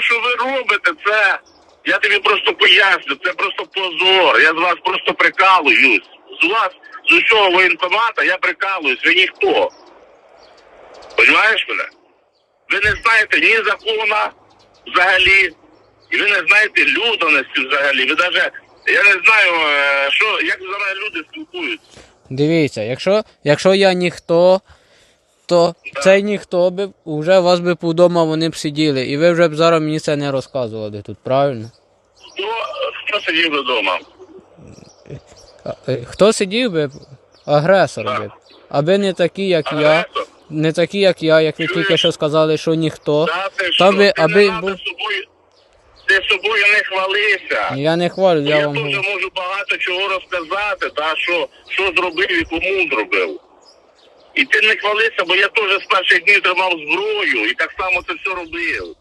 що ви робите, це. Я тобі просто поясню, це просто позор. Я з вас просто прикалуюсь. З вас, з усього воєнкомата, я прикалуюсь, ви ніхто. Понимаєш мене? Ви не знаєте ні закона взагалі, і ви не знаєте людяності взагалі. Ви навіть, я не знаю, е, що, як зараз люди спілкуються. Дивіться, якщо, якщо я ніхто, то цей ніхто би вже вас би вдома вони б сиділи, і ви вже б зараз мені це не розказували тут, правильно? Хто, хто сидів вдома? Е, Хто сидів би? Агресор би. Аби не такі, як я, Агресор? не такі, як я, як ви тільки що сказали, що ніхто. Та ти Та що, ти аби надо був- собою, ти собою не хвалися. Я не хвалю, Я, я вам теж говорю. можу багато чого розказати, та що, що зробив і кому зробив. І ти не хвалися, бо я теж з перших днів тримав зброю і так само це все робив.